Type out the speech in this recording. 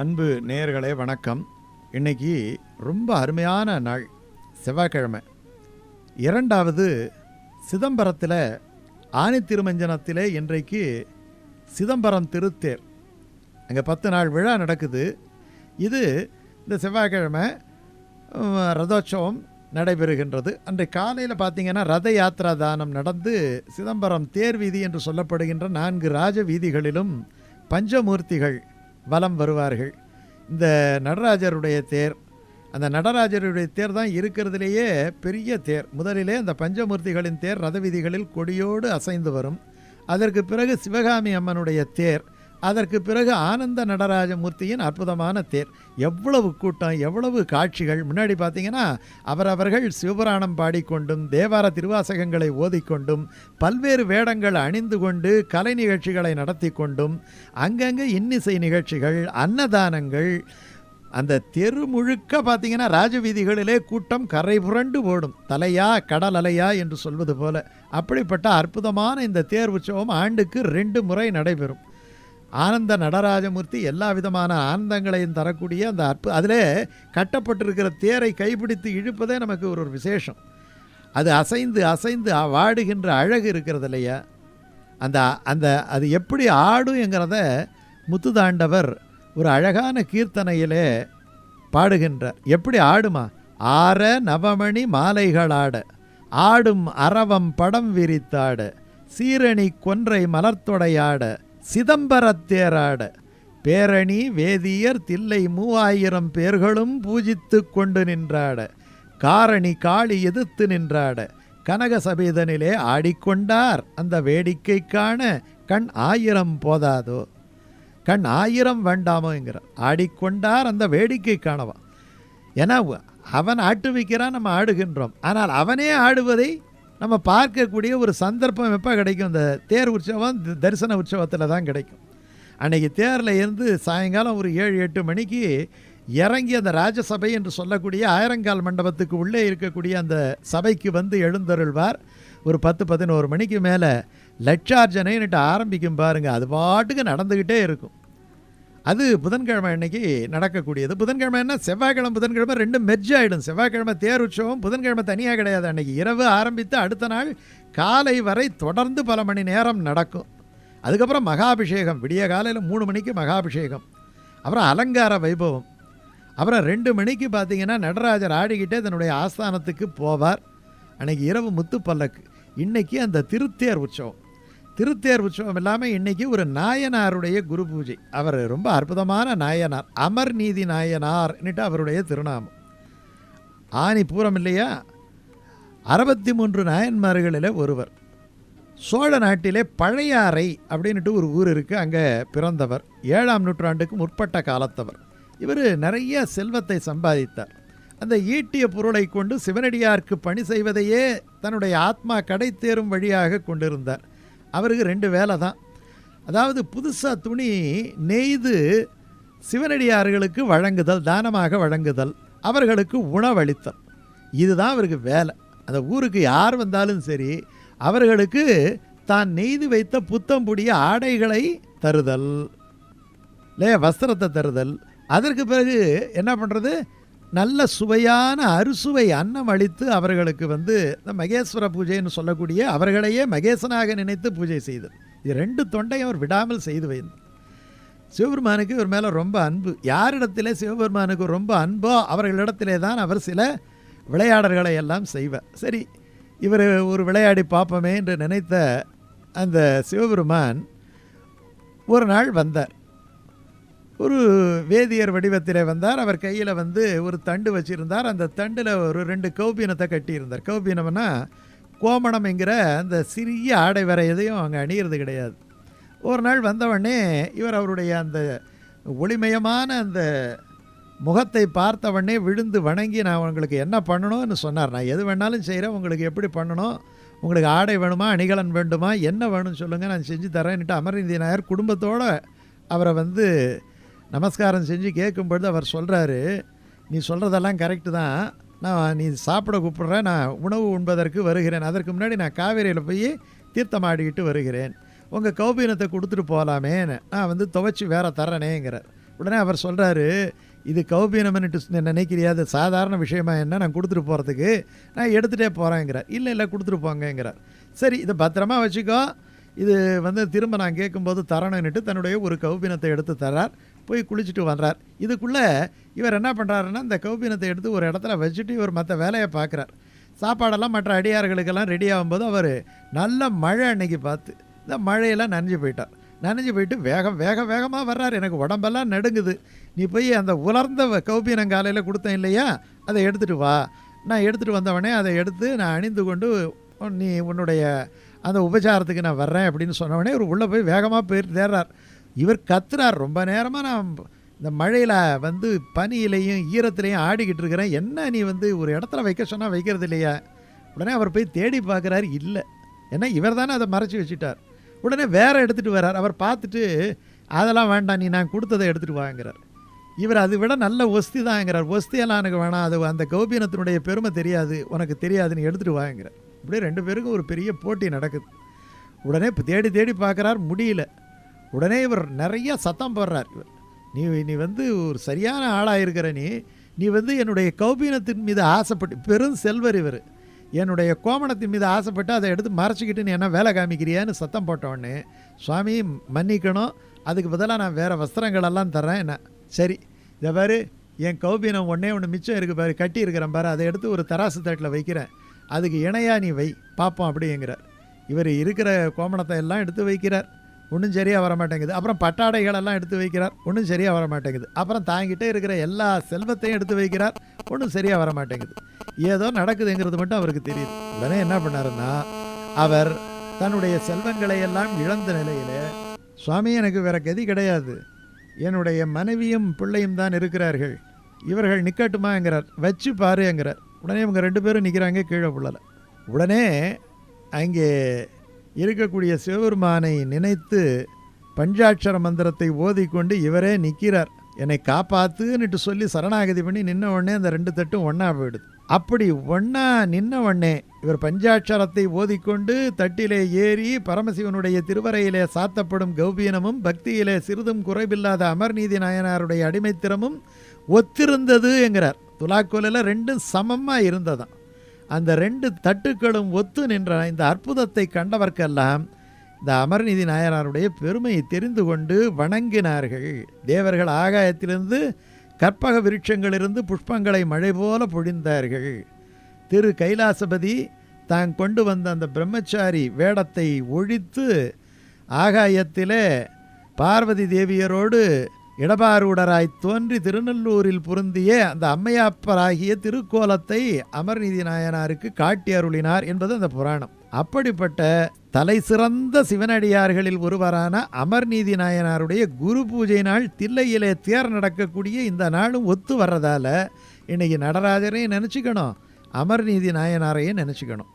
அன்பு நேயர்களே வணக்கம். இன்னைக்கு ரொம்ப அருமையான நாள் செவ்வாய்க்கிழமை. இரண்டாவது சிதம்பரத்தில் ஆணி திருமஞ்சனத்திலே இன்றைக்கு சிதம்பரம் திருத்தேர். அங்கே பத்து நாள் விழா நடக்குது. இது இந்த செவ்வாய்க்கிழமை ரதோற்சவம் நடைபெறுகின்றது. அன்றைக்கு காலையில் பார்த்தீங்கன்னா ரத யாத்ரா தானம் நடந்து சிதம்பரம் தேர் வீதி என்று சொல்லப்படுகின்ற நான்கு ராஜ வீதிகளிலும் பஞ்சமூர்த்திகள் வலம் வருவார்கள். இந்த நடராஜருடைய தேர் அந்த நடராஜருடைய தேர் தான் இருக்கிறதுலேயே பெரிய தேர். முதலிலே அந்த பஞ்சமூர்த்திகளின் தேர் ரத விதிகளில் கொடியோடு அசைந்து வரும். அதற்கு பிறகு சிவகாமி அம்மனுடைய தேர் அதற்கு பிறகு ஆனந்த நடராஜமூர்த்தியின் அற்புதமான தேர். எவ்வளவு கூட்டம் எவ்வளவு காட்சிகள். முன்னாடி பார்த்தீங்கன்னா அவரவர்கள் சிவபுராணம் பாடிக்கொண்டும் தேவார திருவாசகங்களை ஓதிக்கொண்டும் பல்வேறு வேடங்கள் அணிந்து கொண்டு கலை நிகழ்ச்சிகளை நடத்தி கொண்டும் அங்கங்கே இன்னிசை நிகழ்ச்சிகள் அன்னதானங்கள். அந்த தெரு முழுக்க பார்த்தீங்கன்னா ராஜவீதிகளிலே கூட்டம் கரை புரண்டு ஓடும். தலையா கடல் அலையா என்று சொல்வது போல. அப்படிப்பட்ட அற்புதமான இந்த தேர் உற்சவம் ஆண்டுக்கு ரெண்டு முறை நடைபெறும். ஆனந்த நடராஜமூர்த்தி எல்லா விதமான ஆனந்தங்களையும் தரக்கூடிய அந்த அற்பு அதிலே கட்டப்பட்டிருக்கிற தேரை கைப்பிடித்து இழுப்பதே நமக்கு ஒரு ஒரு விசேஷம். அது அசைந்து அசைந்து வாடுகின்ற அழகு இருக்கிறது இல்லையா? அந்த அந்த அது எப்படி ஆடுங்கிறத முத்துதாண்டவர் ஒரு அழகான கீர்த்தனையிலே பாடுகின்றார். எப்படி ஆடுமா? ஆற நவமணி மாலைகளாட ஆடும் அரவம் படம் விரித்தாட சீரணி கொன்றை மலர்த்தொடையாட சிதம்பரத்தேராட. பேரணி வேதியர் தில்லை மூவாயிரம் பேர்களும் பூஜித்து கொண்டு நின்றாட. காரணி காளி எதிர்த்து நின்றாட. கனக சபீதனிலே ஆடிக்கொண்டார். அந்த வேடிக்கை காண கண் ஆயிரம் போதாதோ? கண் ஆயிரம் வேண்டாமோங்கிறார் ஆடிக்கொண்டார் அந்த வேடிக்கை காணவா. ஏன்னா அவன் ஆட்டுவிக்கிறான் நம்ம ஆடுகின்றோம். ஆனால் அவனே ஆடுவதை நம்ம பார்க்கக்கூடிய ஒரு சந்தர்ப்பம் எப்போ கிடைக்கும்? இந்த தேர் உற்சவம் தரிசன உற்சவத்தில் தான் கிடைக்கும். அன்றைக்கி தேரில் இருந்து சாயங்காலம் ஒரு ஏழு எட்டு மணிக்கு இறங்கி அந்த ராஜசபை என்று சொல்லக்கூடிய ஆயிரங்கால் மண்டபத்துக்கு உள்ளே இருக்கக்கூடிய அந்த சபைக்கு வந்து எழுந்தருள்வார். ஒரு பத்து பதினோரு மணிக்கு மேலே லட்சார்ஜனைன்னுட்டு ஆரம்பிக்கும் பாருங்கள் அது பாட்டுக்கு நடந்துக்கிட்டே இருக்கும். அது புதன்கிழமை அன்னைக்கு நடக்கக்கூடியது. புதன்கிழமை என்ன? செவ்வாய்க்கிழமை புதன்கிழமை ரெண்டும் மெர்ஜ் ஆகிடும் செவ்வாய்க்கிழமை தேர் உற்சவம் புதன்கிழமை தனியாக கிடையாது அன்னைக்கு. இரவு ஆரம்பித்து அடுத்த நாள் காலை வரை தொடர்ந்து பல மணி நேரம் நடக்கும். அதுக்கப்புறம் மகாபிஷேகம். விடிய காலையில் மூணு மணிக்கு மகாபிஷேகம். அப்புறம் அலங்கார வைபவம். அப்புறம் ரெண்டு மணிக்கு பார்த்தீங்கன்னா நடராஜர் ஆடிக்கிட்டே தன்னுடைய ஆஸ்தானத்துக்கு போவார். அன்னைக்கு இரவு முத்து பல்லக்கு இன்றைக்கி அந்த திருத்தேர் உற்சவம். திருத்தேர் உற்சவம் இல்லாமல் இன்றைக்கி ஒரு நாயனாருடைய குரு பூஜை. அவர் ரொம்ப அற்புதமான நாயனார் அமர் நீதி நாயனார்னுட்டு அவருடைய திருநாமம். ஆணி பூரம் இல்லையா? அறுபத்தி மூன்று நாயன்மார்களில் ஒருவர். சோழ நாட்டிலே பழையாறை அப்படின்ட்டு ஒரு ஊர் இருக்குது அங்கே பிறந்தவர். ஏழாம் நூற்றாண்டுக்கு முற்பட்ட காலத்தவர். இவர் நிறைய செல்வத்தை சம்பாதித்தார். அந்த ஈட்டிய பொருளை கொண்டு சிவனடியாருக்கு பணி செய்வதையே தன்னுடைய ஆத்மா கடை தேரும் வழியாக கொண்டிருந்தார். அவருக்கு ரெண்டு வேலை தான். அதாவது புதுசாக துணி நெய்து சிவனடியார்களுக்கு வழங்குதல் தானமாக வழங்குதல் அவர்களுக்கு உணவளித்தல். இதுதான் அவருக்கு வேலை. அந்த ஊருக்கு யார் வந்தாலும் சரி அவர்களுக்கு தான் நெய்து வைத்த புத்தம் புடிய ஆடைகளை தருதல் இல்லையா? வஸ்திரத்தை தருதல். அதற்கு பிறகு என்ன பண்ணுறது நல்ல சுவையான அறுசுவை அன்னம் அளித்து அவர்களுக்கு வந்து இந்த மகேஸ்வர பூஜைன்னு சொல்லக்கூடிய அவர்களையே மகேசனாக நினைத்து பூஜை செய்தது. இது ரெண்டு தொண்டையும் அவர் விடாமல் செய்து வைந்தார் சிவபெருமானுக்கு இவர் மேலே ரொம்ப அன்பு. யாரிடத்திலே சிவபெருமானுக்கு ரொம்ப அன்போ அவர்களிடத்திலே தான் அவர் சில விளையாடல்களை எல்லாம் செய்வார். சரி இவர் ஒரு விளையாடி பார்ப்போமே என்று நினைத்த அந்த சிவபெருமான் ஒரு நாள் வந்தார். ஒரு வேதியர் வடிவத்திலே வந்தார். அவர் கையில் வந்து ஒரு தண்டு வச்சிருந்தார். அந்த தண்டில் ஒரு ரெண்டு கௌபீனத்தை கட்டியிருந்தார். கௌபீனம்னா கோமணம் என்கிற அந்த சிறிய ஆடை வரை எதையும் அங்கே அணியிறது கிடையாது. ஒரு நாள் வந்தவொடனே இவர் அவருடைய அந்த ஒளிமயமான அந்த முகத்தை பார்த்தவொடனே விழுந்து வணங்கி நான் உங்களுக்கு என்ன பண்ணணும்னு சொன்னார். நான் எது வேணாலும் செய்கிறேன் உங்களுக்கு எப்படி பண்ணணும்? உங்களுக்கு ஆடை வேணுமா? அணிகலன் வேண்டுமா? என்ன வேணும்னு சொல்லுங்கள் நான் செஞ்சு தரேன்ட்டு அமர்நீதி நாயர் குடும்பத்தோடு அவரை வந்து நமஸ்காரம் செஞ்சு கேட்கும்பொழுது அவர் சொல்கிறாரு நீ சொல்கிறதெல்லாம் கரெக்டு தான். நான் நீ சாப்பிட கூப்பிட்றேன் நான் உணவு உண்பதற்கு வருகிறேன். அதற்கு முன்னாடி நான் காவேரியில் போய் தீர்த்தமாடிக்கிட்டு வருகிறேன். உங்கள் கௌபீனத்தை கொடுத்துட்டு போகலாமேன்னு நான் வந்து துவைச்சி வேற தரேனேங்கிறார் உடனே அவர் சொல்கிறாரு இது கௌபீனம்னுட்டு நினைக்கிறியா? அது சாதாரண விஷயமா என்ன? நான் கொடுத்துட்டு போகிறதுக்கு நான் எடுத்துகிட்டே போகிறேங்கிறார் இல்லை இல்லை கொடுத்துட்டு போங்கங்கிறார். சரி இதை பத்திரமா வச்சுக்கோ. இது வந்து திரும்ப நான் கேட்கும்போது தரணுன்னுட்டு தன்னுடைய ஒரு கௌபீனத்தை எடுத்து தரார் போய் குளிச்சுட்டு வர்றார். இதுக்குள்ளே இவர் என்ன பண்ணுறாருன்னா இந்த கௌபீனத்தை எடுத்து ஒரு இடத்துல வச்சுட்டு இவர் மற்ற வேலையை பார்க்குறார். சாப்பாடெல்லாம் மற்ற அடியார்களுக்கெல்லாம் ரெடி ஆகும்போது அவர் நல்ல மழை அன்னைக்கு பார்த்து இந்த மழையெல்லாம் நனைஞ்சு போயிட்டார். நனைஞ்சு போயிட்டு வேகம் வேக வேகமாக வர்றார். எனக்கு உடம்பெல்லாம் நடுங்குது. நீ போய் அந்த உலர்ந்த கௌபீனம் காலையில் கொடுத்தேன் இல்லையா? அதை எடுத்துகிட்டு வா. நான் எடுத்துகிட்டு வந்தவொடனே அதை எடுத்து நான் அணிந்து கொண்டு நீ உன்னுடைய அந்த உபச்சாரத்துக்கு நான் வர்றேன் அப்படின்னு சொன்னவொடனே இவர் உள்ளே போய் வேகமாக போயிட்டு தேர்றார். இவர் கத்துறார். ரொம்ப நேரமாக நான் இந்த மழையில் வந்து பனியிலையும் ஈரத்துலையும் ஆடிக்கிட்டு இருக்கிறேன். என்ன நீ வந்து ஒரு இடத்துல வைக்க சொன்னால் வைக்கிறது இல்லையா? உடனே அவர் போய் தேடி பார்க்குறாரு. இல்லை. ஏன்னா இவர் தானே அதை மறைச்சி வச்சுட்டார். உடனே வேற எடுத்துகிட்டு வர்றார். அவர் பார்த்துட்டு அதெல்லாம் வேண்டாம் நீ நான் கொடுத்ததை எடுத்துகிட்டு வாங்கிறார். இவர் அதை விட நல்ல ஒஸ்தி தாங்கிறார் ஒஸ்தியெல்லாம் எனக்கு வேணாம். அது அந்த கௌபீனத்தினுடைய பெருமை தெரியாது. உனக்கு தெரியாதுன்னு எடுத்துகிட்டு வாங்கிறார். இப்படியே ரெண்டு பேருக்கும் ஒரு பெரிய போட்டி நடக்குது. உடனே இப்போ தேடி தேடி பார்க்குறார். முடியல. உடனே இவர் நிறைய சத்தம் போடுறார். இவர் நீ நீ வந்து ஒரு சரியான ஆளாக இருக்கிற நீ. நீ வந்து என்னுடைய கௌபீனத்தின் மீது ஆசைப்பட்டு பெரும் செல்வர் இவர். என்னுடைய கோமணத்தின் மீது ஆசைப்பட்டு அதை எடுத்து மறைச்சிக்கிட்டு நீ என்ன வேலை காமிக்கிறியான்னு சத்தம் போட்டோடனே சுவாமி மன்னிக்கணும். அதுக்கு பதிலாக நான் வேறு வஸ்திரங்களெல்லாம் தர்றேன். என்ன சரி இதை பாரு. என் கௌபீனம் ஒன்றே ஒன்று மிச்சம் இருக்குது பாரு. கட்டி இருக்கிறேன் பாரு. அதை எடுத்து ஒரு தராசு தட்டில் வைக்கிறேன். அதுக்கு இணையா நீ வை. பார்ப்போம் அப்படிங்கிறார். இவர் இருக்கிற கோமணத்தை எல்லாம் எடுத்து வைக்கிறார். ஒன்றும் சரியாக வர மாட்டேங்குது அப்புறம் பட்டாடைகளெல்லாம் எடுத்து வைக்கிறார். ஒன்றும் சரியாக வர மாட்டேங்குது அப்புறம் தாங்கிட்டே இருக்கிற எல்லா செல்வத்தையும் எடுத்து வைக்கிறார். ஒன்றும் சரியாக வர மாட்டேங்குது ஏதோ நடக்குதுங்கிறது மட்டும் அவருக்கு தெரியுது. உடனே என்ன பண்ணாருன்னா அவர் தன்னுடைய செல்வங்களை எல்லாம் இழந்த நிலையில் சுவாமி எனக்கு வேற கதி கிடையாது. என்னுடைய மனைவியும் பிள்ளையும் தான் இருக்கிறார்கள். இவர்கள் நிற்கட்டுமாங்கிறார் வச்சு பாருங்கிறார். உடனே இவங்க ரெண்டு பேரும் நிற்கிறாங்க கீழே புள்ளலை. உடனே அங்கே இருக்கக்கூடிய சிவபெருமானை நினைத்து பஞ்சாட்சர மந்திரத்தை ஓதிக்கொண்டு இவரே நிற்கிறார். என்னை காப்பாத்துன்னுட்டு சொல்லி சரணாகதி பண்ணி நின்ன உடனே அந்த ரெண்டு தட்டும் ஒன்றா போயிடுது. அப்படி ஒன்றா நின்ன உடனே இவர் பஞ்சாட்சரத்தை ஓதிக்கொண்டு தட்டிலே ஏறி பரமசிவனுடைய திருவரையிலே சாத்தப்படும் கௌபீனமும் பக்தியிலே சிறிதும் குறைவில்லாத அமர்நீதி நாயனாருடைய அடிமைத்திறமும் ஒத்திருந்தது என்கிறார். துலாக்கோலில் ரெண்டும் சமமாக இருந்ததான் அந்த ரெண்டு தட்டுக்களும் ஒத்து நின்ற இந்த அற்புதத்தை கண்டவர்க்கெல்லாம் இந்த அமர்நீதி நாயனாருடைய பெருமையை தெரிந்து கொண்டு வணங்கினார்கள். தேவர்கள் ஆகாயத்திலிருந்து கற்பக விருட்சங்களிலிருந்து புஷ்பங்களை மழை போல பொழிந்தார்கள். திரு கைலாசபதி தான் கொண்டு வந்த அந்த பிரம்மச்சாரி வேடத்தை ஒழித்து ஆகாயத்திலே பார்வதி தேவியரோடு இடபாரூடராய் தோன்றி திருநெல்லூரில் பொருந்திய அந்த அம்மையாப்பராகிய திருக்கோலத்தை அமர்நீதி நாயனாருக்கு காட்டி அருளினார் என்பது அந்த புராணம். அப்படிப்பட்ட தலை சிறந்த சிவனடியார்களில் ஒருவரான அமர்நீதி நாயனாருடைய குரு பூஜை நாள் தில்லையிலே தேர் நடக்கக்கூடிய இந்த நாளும் ஒத்து வர்றதால இன்னைக்கு நடராஜரையும் நினச்சிக்கணும். அமர்நீதி நாயனாரையும் நினச்சிக்கணும்.